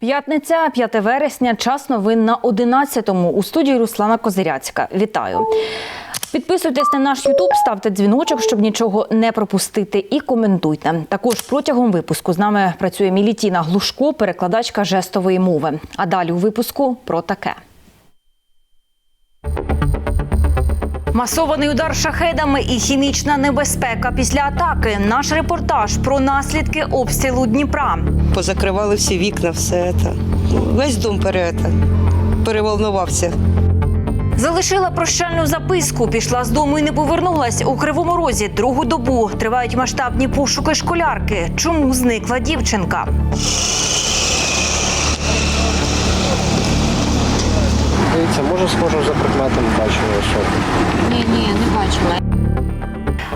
П'ятниця, 5 вересня, час новин на 11-му. У студії Руслана Козиряцька. Вітаю. Підписуйтесь на наш Ютуб, ставте дзвіночок, щоб нічого не пропустити, і коментуйте. Також протягом випуску з нами працює Мілітіна Глушко, перекладачка жестової мови. А далі у випуску про таке. Масований удар шахедами і хімічна небезпека після атаки. Наш репортаж про наслідки обстрілу Дніпра. позакривали всі вікна, все це. Весь дом пере, це, переволнувався. Залишила прощальну записку, пішла з дому і не повернулась у кривому розі. Другу добу тривають масштабні пошуки школярки. Чому зникла дівчинка? Може схожу за предметом бачили особу. Ні, ні, не бачила.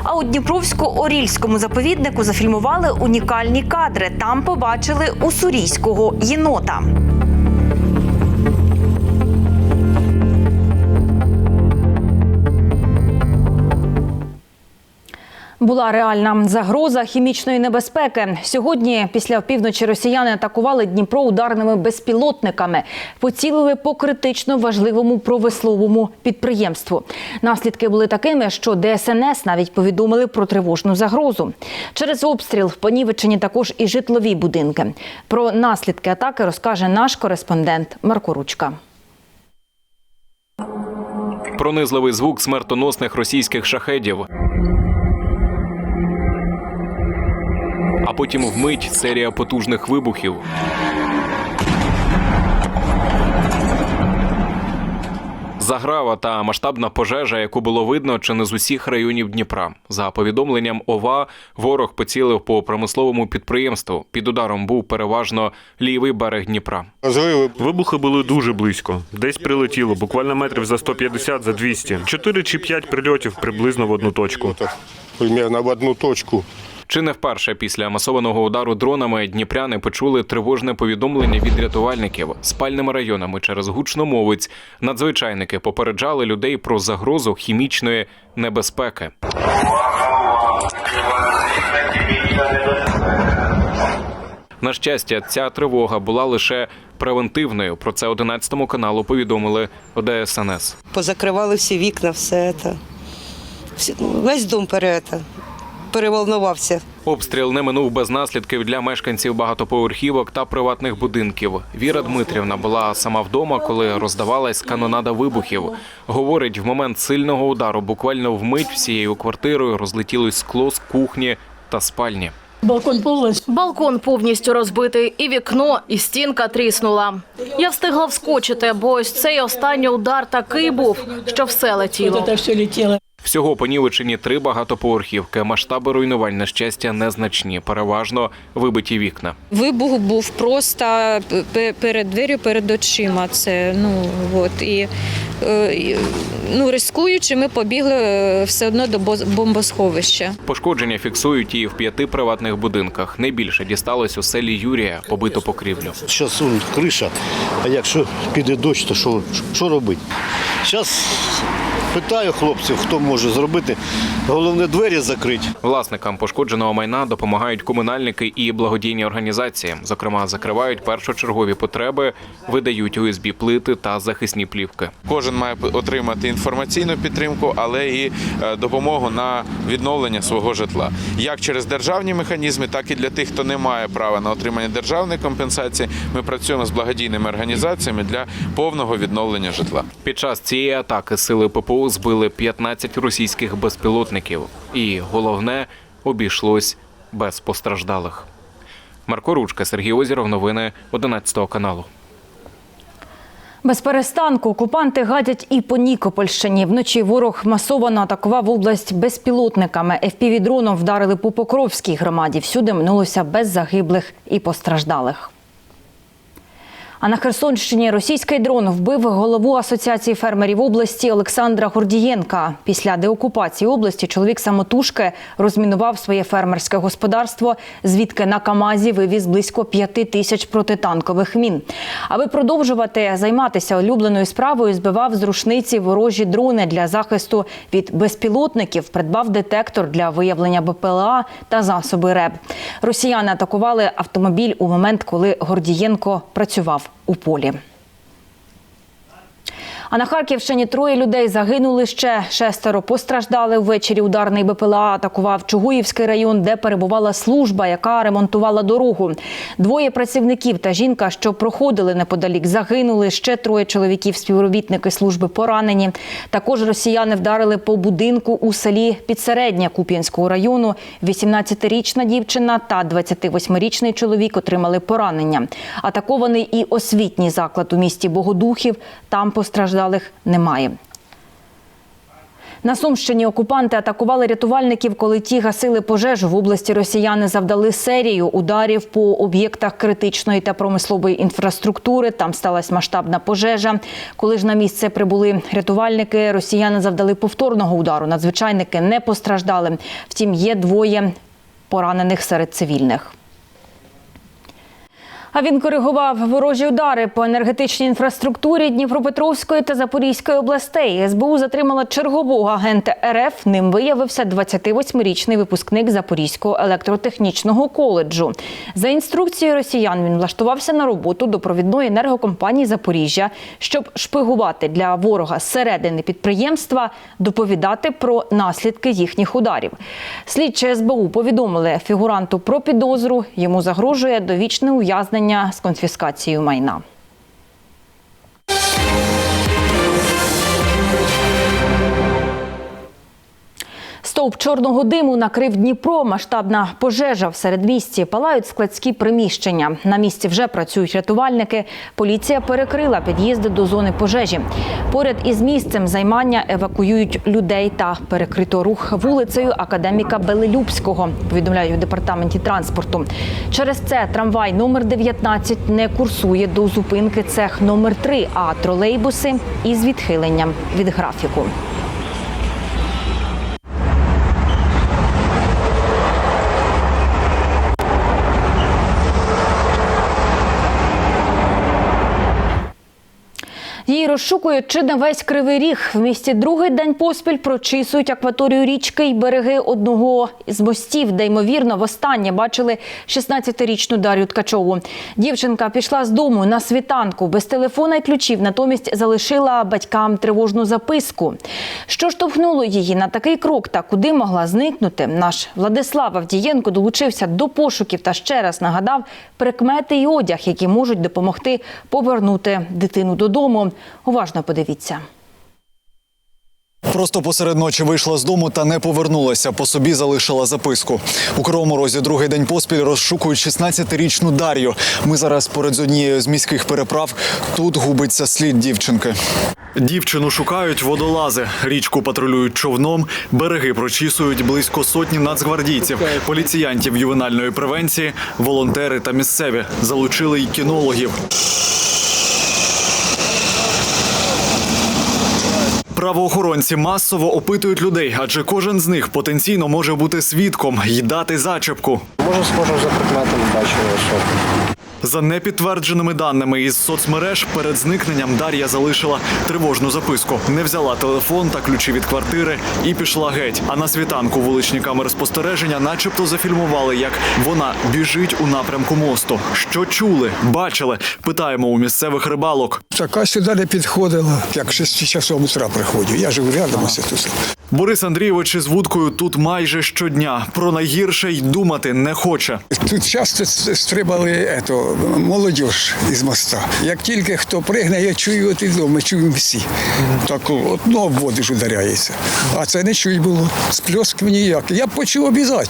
А у Дніпровсько-Орільському заповіднику зафільмували унікальні кадри. Там побачили уссурійського єнота. Була реальна загроза хімічної небезпеки. Сьогодні, після півночі, росіяни атакували Дніпро ударними безпілотниками, поцілили по критично важливому промисловому підприємству. Наслідки були такими, що ДСНС навіть повідомили про тривожну загрозу. Через обстріл понівечені також і житлові будинки. Про наслідки атаки розкаже наш кореспондент Марко Ручка. Пронизливий звук смертоносних російських шахедів. Потім вмить серія потужних вибухів. Заграва та масштабна пожежа, яку було видно чи не з усіх районів Дніпра. За повідомленням ОВА, ворог поцілив по промисловому підприємству. Під ударом був переважно лівий берег Дніпра. Вибухи були дуже близько. Десь прилетіло, буквально метрів за 150, за 200. Чотири чи п'ять прильотів приблизно в одну точку. примерно в одну точку. Чи не вперше після масованого удару дронами дніпряни почули тривожне повідомлення від рятувальників спальними районами через гучномовець. Надзвичайники попереджали людей про загрозу хімічної небезпеки. На щастя, ця тривога була лише превентивною. Про це 11 каналу повідомили ОДСНС. Позакривали всі вікна, все це. Весь дом пере, це, переволнувався. Обстріл не минув без наслідків для мешканців багатоповерхівок та приватних будинків. Віра Дмитрівна була сама вдома, коли роздавалась канонада вибухів. Говорить, в момент сильного удару буквально вмить всією квартирою розлетілось скло з кухні та спальні. Балкон повністю. Балкон повністю розбитий, і вікно, і стінка тріснула. Я встигла вскочити, бо ось цей останній удар такий був, що все летіло. це все летіло. Всього понівечені три багатоповерхівки. Масштаби руйнувань на щастя незначні, переважно вибиті вікна. Вибух був просто перед дверю, перед очима. Це ну от і, е, ну рискуючи, ми побігли е, все одно до бомбосховища. Пошкодження фіксують і в п'яти приватних будинках. Найбільше дісталось у селі Юрія, побито покрівлю. Зараз криша, а якщо піде дощ, то що, що робити? Зараз питаю хлопців, хто може зробити. Головне двері закрити. Власникам пошкодженого майна допомагають комунальники і благодійні організації. Зокрема, закривають першочергові потреби, видають УСБ плити та захисні плівки. Кожен має отримати інформаційну підтримку, але і е, допомогу на відновлення свого житла, як через державні механізми, так і для тих, хто не має права на отримання державної компенсації. Ми працюємо з благодійними організаціями для повного відновлення житла. Під час цієї атаки сили Збили 15 російських безпілотників, і головне обійшлось без постраждалих. Марко Ручка, Сергій Озіров, новини 11 каналу. Без перестанку окупанти гадять і по Нікопольщині. Вночі ворог масово атакував область безпілотниками. ФПВ-дроном вдарили по Покровській громаді. Всюди минулося без загиблих і постраждалих. А на Херсонщині російський дрон вбив голову асоціації фермерів області Олександра Гордієнка. Після деокупації області чоловік самотужки розмінував своє фермерське господарство, звідки на Камазі вивіз близько п'яти тисяч протитанкових мін. Аби продовжувати займатися улюбленою справою, збивав з рушниці ворожі дрони для захисту від безпілотників, придбав детектор для виявлення БПЛА та засоби РЕБ. Росіяни атакували автомобіль у момент, коли Гордієнко працював у полі. А на Харківщині троє людей загинули ще шестеро постраждали ввечері. Ударний БПЛА атакував Чугуївський район, де перебувала служба, яка ремонтувала дорогу. Двоє працівників та жінка, що проходили неподалік, загинули. Ще троє чоловіків, співробітники служби поранені. Також росіяни вдарили по будинку у селі Підсередня Куп'янського району. 18-річна дівчина та 28-річний чоловік отримали поранення. Атакований і освітній заклад у місті Богодухів. Там постраждалих немає. На Сумщині окупанти атакували рятувальників, коли ті гасили пожежу. В області росіяни завдали серію ударів по об'єктах критичної та промислової інфраструктури. Там сталася масштабна пожежа. Коли ж на місце прибули рятувальники, росіяни завдали повторного удару. Надзвичайники не постраждали. Втім, є двоє поранених серед цивільних. А він коригував ворожі удари по енергетичній інфраструктурі Дніпропетровської та Запорізької областей. СБУ затримала чергового агента РФ. Ним виявився 28-річний випускник Запорізького електротехнічного коледжу. За інструкцією росіян він влаштувався на роботу до провідної енергокомпанії Запоріжжя, щоб шпигувати для ворога зсередини підприємства, доповідати про наслідки їхніх ударів. Слідчі СБУ повідомили фігуранту про підозру. Йому загрожує довічне ув'язнення з конфіскацією майна. Стовп чорного диму накрив Дніпро. Масштабна пожежа в середмісті. Палають складські приміщення. На місці вже працюють рятувальники. Поліція перекрила під'їзди до зони пожежі. Поряд із місцем займання евакуюють людей та перекрито рух вулицею академіка Белелюбського. Повідомляють у департаменті транспорту. Через це трамвай номер 19 не курсує до зупинки цех номер 3 а тролейбуси із відхиленням від графіку. Її розшукують чи не весь кривий ріг. В місті другий день поспіль прочісують акваторію річки й береги одного з мостів, де ймовірно востаннє бачили 16-річну Дар'ю Ткачову. Дівчинка пішла з дому на світанку без телефона й ключів. Натомість залишила батькам тривожну записку. Що штовхнуло її на такий крок та куди могла зникнути? Наш Владислав Авдієнко долучився до пошуків та ще раз нагадав прикмети й одяг, які можуть допомогти повернути дитину додому. Уважно подивіться. Просто посеред ночі вийшла з дому та не повернулася. По собі залишила записку. У Кривому Розі другий день поспіль розшукують 16-річну Дар'ю. Ми зараз поряд з однією з міських переправ. Тут губиться слід дівчинки. Дівчину шукають водолази. Річку патрулюють човном, береги прочісують близько сотні нацгвардійців, поліціянтів ювенальної превенції, волонтери та місцеві. Залучили й кінологів. Правоохоронці масово опитують людей, адже кожен з них потенційно може бути свідком й дати зачепку. Може, схожу за предметом бачили особу. За непідтвердженими даними із соцмереж, перед зникненням Дар'я залишила тривожну записку, не взяла телефон та ключі від квартири і пішла геть. А на світанку вуличні камери спостереження, начебто, зафільмували, як вона біжить у напрямку мосту. Що чули, бачили? Питаємо у місцевих рибалок. Така сюди не підходила. Як 6 часов утра приходжу. Я живу рядом ось тут. Борис Андрійович із вудкою тут майже щодня. Про найгірше й думати не хоче. Тут часто стрибали ето, молодіж із моста. Як тільки хто пригне, я чую от і ми чуємо всі. Так одно в воду ж ударяється. А це не чуй було. Спльосків ніяк. Я б почув обов'язково.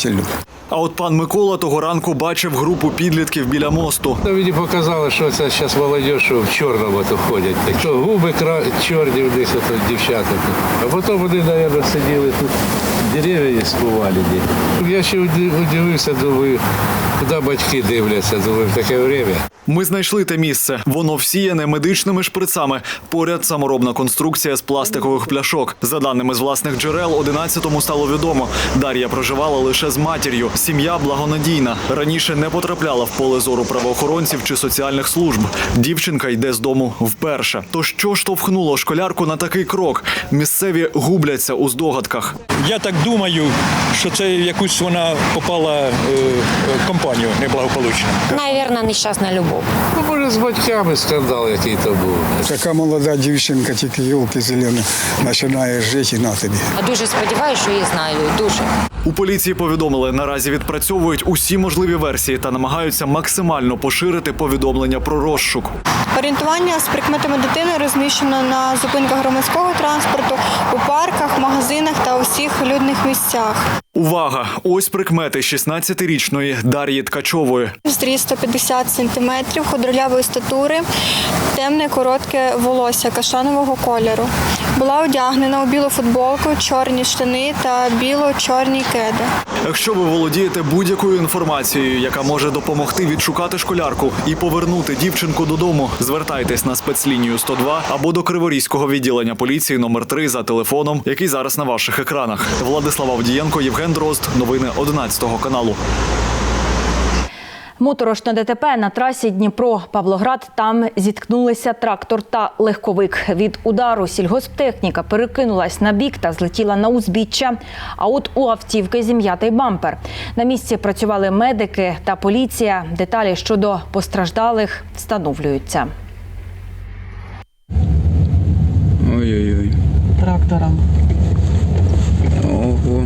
А от пан Микола того ранку бачив групу підлітків біля мосту. Мені показали, що це зараз молодь, що в чорному то ходять. Так що губи кра... чорні десь ото дівчата. тут. А потім вони, мабуть, сиділи тут, дерев'я спували. Я ще удивився, думаю, Куди батьки дивляться, думаю, в таке время. Ми знайшли те місце. Воно всіяне медичними шприцами. Поряд саморобна конструкція з пластикових пляшок. За даними з власних джерел, 11-му стало відомо. Дар'я проживала лише з матір'ю. Сім'я благонадійна. Раніше не потрапляла в поле зору правоохоронців чи соціальних служб. Дівчинка йде з дому вперше. То що штовхнуло школярку на такий крок? Місцеві губляться у здогадках. Я так думаю, що це якусь вона попала е, компанію неблагополучну. Наверное, нещасна любов. Ну, може, з батьками скандал який то був. Така молода дівчинка, тільки йолки зелені, починає жити і на тобі. Дуже сподіваюся, що її знаю. Дуже. У поліції повідомили, наразі відпрацьовують усі можливі версії та намагаються максимально поширити повідомлення про розшук. Орієнтування з прикметами дитини розміщено на зупинках громадського транспорту, у парках, магазинах та усіх людних місцях. Увага! Ось прикмети 16-річної Дар'ї Ткачової. Зріст 150 сантиметрів, худролявої статури, темне коротке волосся каштанового кольору. Була одягнена у білу футболку, чорні штани та біло-чорні кеди. Якщо ви володієте будь-якою інформацією, яка може допомогти відшукати школярку і повернути дівчинку додому, звертайтесь на спецлінію 102 або до Криворізького відділення поліції номер 3 за телефоном, який зараз на ваших екранах. Владислав Авдієнко, Євген Дрозд. Новини 11 каналу. Моторошне ДТП на трасі Дніпро-Павлоград. Там зіткнулися трактор та легковик. Від удару сільгосптехніка перекинулась на бік та злетіла на узбіччя. А от у автівки зім'ятий бампер. На місці працювали медики та поліція. Деталі щодо постраждалих встановлюються. Ой-ой-ой. Трактором. Ого.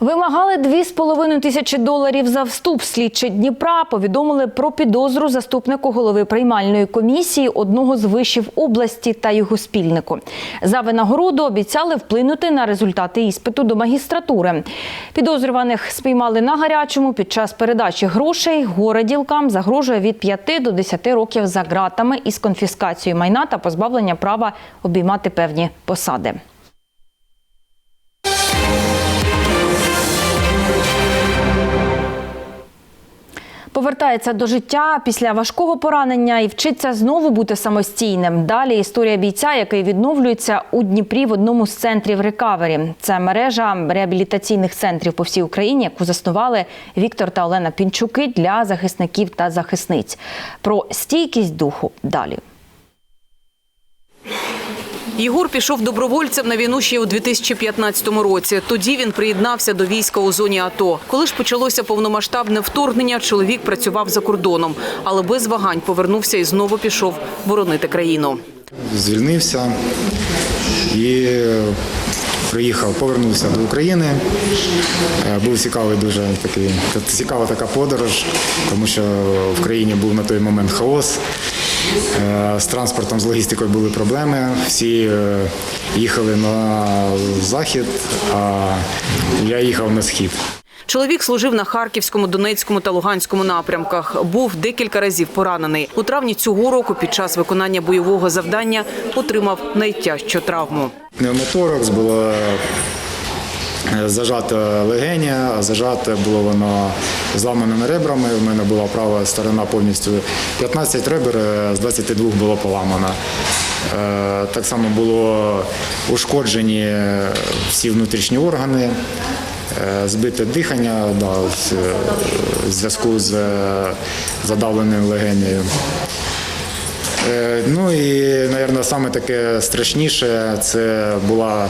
Вимагали 2,5 тисячі доларів за вступ. Слідчі Дніпра повідомили про підозру заступнику голови приймальної комісії одного з вишів області та його спільнику. За винагороду обіцяли вплинути на результати іспиту до магістратури. Підозрюваних спіймали на гарячому під час передачі грошей. Горе ділкам загрожує від 5 до 10 років за ґратами із конфіскацією майна та позбавлення права обіймати певні посади. Повертається до життя після важкого поранення і вчиться знову бути самостійним. Далі історія бійця, який відновлюється у Дніпрі в одному з центрів рекавері. Це мережа реабілітаційних центрів по всій Україні, яку заснували Віктор та Олена Пінчуки для захисників та захисниць. Про стійкість духу далі. Єгор пішов добровольцем на війну ще у 2015 році. Тоді він приєднався до війська у зоні АТО. Коли ж почалося повномасштабне вторгнення, чоловік працював за кордоном, але без вагань повернувся і знову пішов боронити країну. Звільнився і приїхав, повернувся до України. Е, Був цікавий дуже такий цікава така подорож, тому що в країні був на той момент хаос. Е, З транспортом, з логістикою були проблеми. Всі е, їхали на захід, а я їхав на схід. Чоловік служив на Харківському, Донецькому та Луганському напрямках. Був декілька разів поранений. У травні цього року під час виконання бойового завдання отримав найтяжчу травму. Пневмоторакс було зажато легеня, а зажате було воно зламаними ребрами. У мене була права сторона повністю 15 ребер, е, з 22 було поламано. Е, Так само було ушкоджені всі внутрішні органи, е, збите дихання да, в зв'язку з задавленою легенею. Ну і, мабуть, саме таке страшніше це була,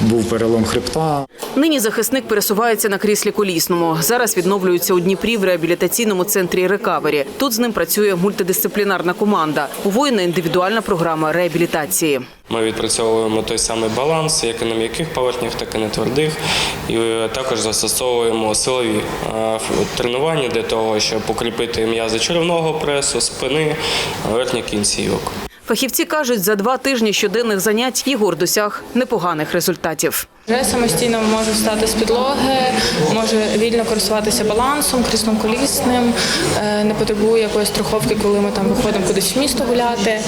був перелом хребта. Нині захисник пересувається на кріслі колісному. Зараз відновлюється у Дніпрі в реабілітаційному центрі рекавері. Тут з ним працює мультидисциплінарна команда. У воїна індивідуальна програма реабілітації. Ми відпрацьовуємо той самий баланс, як і на м'яких поверхнях, так і на твердих. І е, також застосовуємо силові е, тренування для того, щоб укріпити м'язи черевного пресу, спини, верхніх кінцівок. Фахівці кажуть, за два тижні щоденних занять Єгор досяг непоганих результатів. Вже самостійно можу встати з підлоги, можу вільно користуватися балансом, кріслом-колісним, е, не потребую якоїсь страховки, коли ми там виходимо кудись в місто гуляти.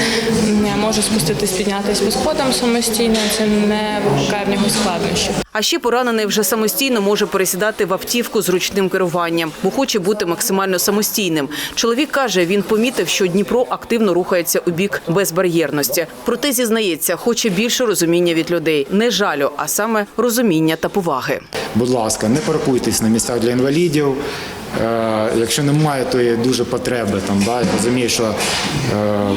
Можу спуститись, піднятися по сходам самостійно, це не викликає в нього складнощів. А ще поранений вже самостійно може пересідати в автівку з ручним керуванням, бо хоче бути максимально самостійним. Чоловік каже, він помітив, що Дніпро активно рухається у бік безбар'єрності. Проте зізнається, хоче більше розуміння від людей, не жалю, а саме розуміння та поваги. Будь ласка, не паркуйтесь на місцях для інвалідів. Е, якщо немає тої дуже потреби, там, да, я розумію, що е,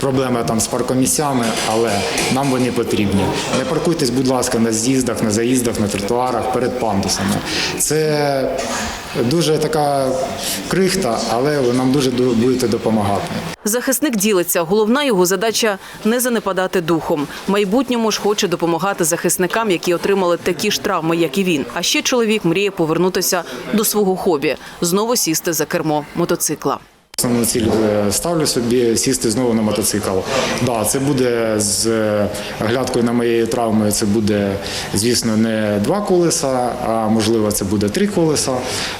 проблема там з паркомісцями, але нам вони потрібні. Не паркуйтесь, будь ласка, на з'їздах, на заїздах, на тротуарах перед пандусами. Це дуже така крихта, але ви нам дуже будете допомагати. Захисник ділиться. Головна його задача не занепадати духом. Майбутньому ж хоче допомагати захисникам, які отримали такі ж травми, як і він. А ще чоловік мріє повернутися до свого хобі знову сісти за кермо мотоцикла. Основну ціль е, ставлю собі сісти знову на мотоцикл. Да, це буде з е, оглядкою на моєї травми. Це буде, звісно, не два колеса, а можливо, це буде три колеса,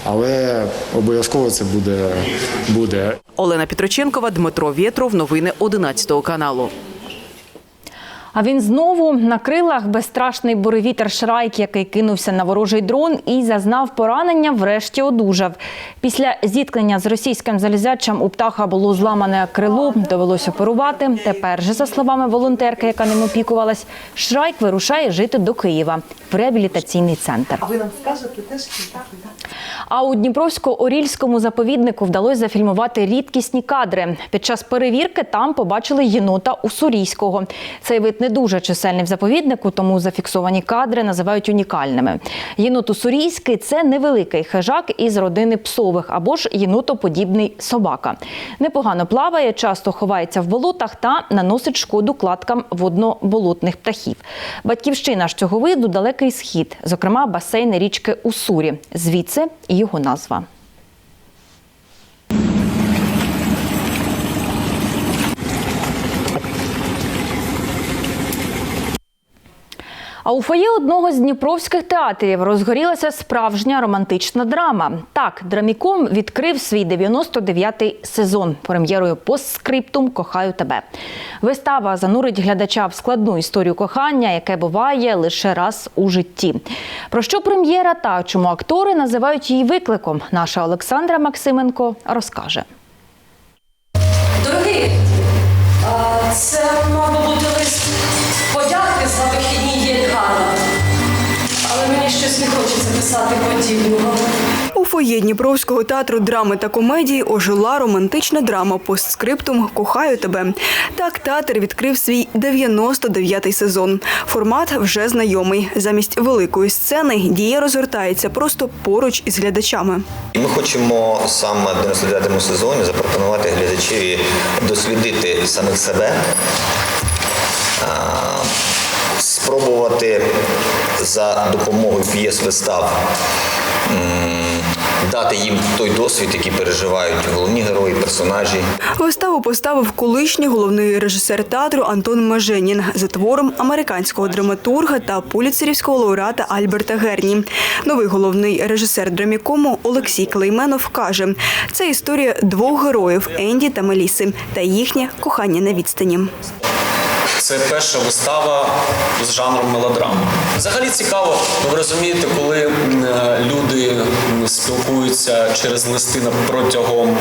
але обов'язково це буде. буде. Олена Петроченкова, Дмитро Вєтров. Новини 11 каналу. А він знову на крилах безстрашний буревітер Шрайк, який кинувся на ворожий дрон і зазнав поранення, врешті одужав. Після зіткнення з російським залізячем у птаха було зламане крило, довелось оперувати. Тепер же, за словами волонтерки, яка ним опікувалась, Шрайк вирушає жити до Києва в реабілітаційний центр. А ви нам скажете теж так? А у Дніпровсько-Орільському заповіднику вдалося зафільмувати рідкісні кадри. Під час перевірки там побачили єнота Уссурійського. Цей вид не дуже чисельний в заповіднику, тому зафіксовані кадри називають унікальними. Єнот Уссурійський – це невеликий хижак із родини псових або ж єнотоподібний собака. Непогано плаває, часто ховається в болотах та наносить шкоду кладкам водноболотних птахів. Батьківщина ж цього виду далекий схід, зокрема басейн річки Уссурі. Звідси і його назва. А у фоє одного з дніпровських театрів розгорілася справжня романтична драма. Так, драміком відкрив свій 99-й сезон прем'єрою постскриптум Кохаю тебе. Вистава занурить глядача в складну історію кохання, яке буває лише раз у житті. Про що прем'єра та чому актори називають її викликом? Наша Олександра Максименко розкаже. Дорогий, а, це, мабуть, бути лист Єльгана. Але мені щось не хочеться писати подібного. У фоє Дніпровського театру драми та комедії ожила романтична драма постскриптум Кохаю тебе. Так театр відкрив свій 99-й сезон. Формат вже знайомий. Замість великої сцени дія розгортається просто поруч із глядачами. Ми хочемо саме в 99-му сезоні запропонувати глядачеві дослідити самих себе, спробувати за допомогою п'єс вистав дати їм той досвід, який переживають головні герої, персонажі. Виставу поставив колишній головний режисер театру Антон Маженін за твором американського драматурга та пуліцерівського лауреата Альберта Герні. Новий головний режисер драмікому Олексій Клейменов каже: це історія двох героїв Енді та Меліси та їхнє кохання на відстані. Це перша вистава з жанром мелодрама. Взагалі цікаво, ви розумієте, коли е, люди спілкуються через листина протягом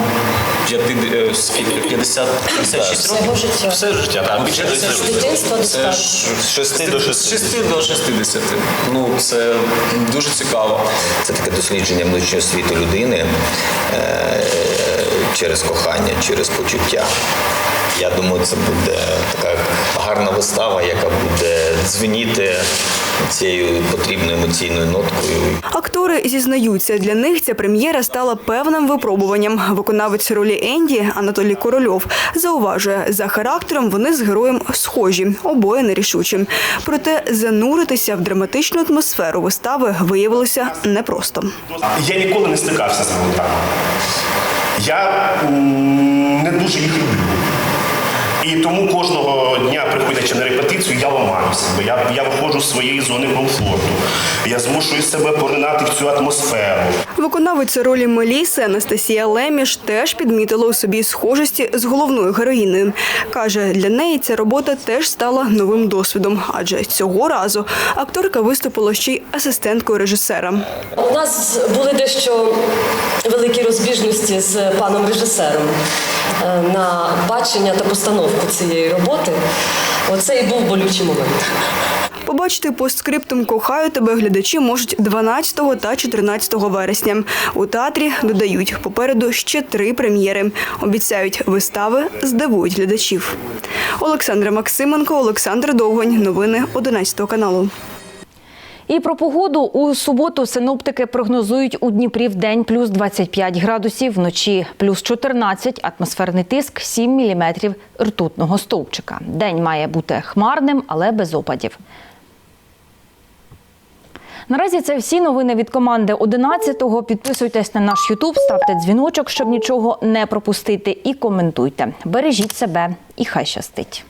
п'яти, е, скільки, 50, 56 років. Життя. Все життя, так. З Це ж З 6 до 60. 6 до 60. Ну, це дуже цікаво. Це таке дослідження внутрішнього світу людини е, через кохання, через почуття. Я думаю, це буде така гарна вистава, яка буде дзвеніти цією потрібною емоційною ноткою. Актори зізнаються, для них ця прем'єра стала певним випробуванням. Виконавець ролі Енді Анатолій Корольов зауважує, за характером вони з героєм схожі, обоє нерішучі. Проте зануритися в драматичну атмосферу вистави виявилося непросто. Я ніколи не стикався з мелодрамами. Я не дуже їх люблю. І тому кожного дня, приходячи на репетицію, я ламаю себе. Я, я виходжу з своєї зони комфорту. Я змушую себе поринати в цю атмосферу. Виконавиця ролі Меліси Анастасія Леміш теж підмітила у собі схожості з головною героїнею. Каже, для неї ця робота теж стала новим досвідом, адже цього разу акторка виступила ще й асистенткою режисера. У нас були дещо великі розбіжності з паном режисером е, на бачення та постановку цієї роботи. Оце і був болючий момент. Побачити постскриптум Кохаю тебе глядачі можуть 12 та 14 вересня. У театрі додають попереду ще три прем'єри. Обіцяють, вистави здивують глядачів. Олександра Максименко, Олександр Довгонь, Новини 11 каналу. І про погоду у суботу синоптики прогнозують у Дніпрі в день плюс 25 градусів, вночі плюс 14, атмосферний тиск 7 міліметрів ртутного стовпчика. День має бути хмарним, але без опадів. Наразі це всі новини від команди 11-го. Підписуйтесь на наш Ютуб, ставте дзвіночок, щоб нічого не пропустити, і коментуйте. Бережіть себе і хай щастить.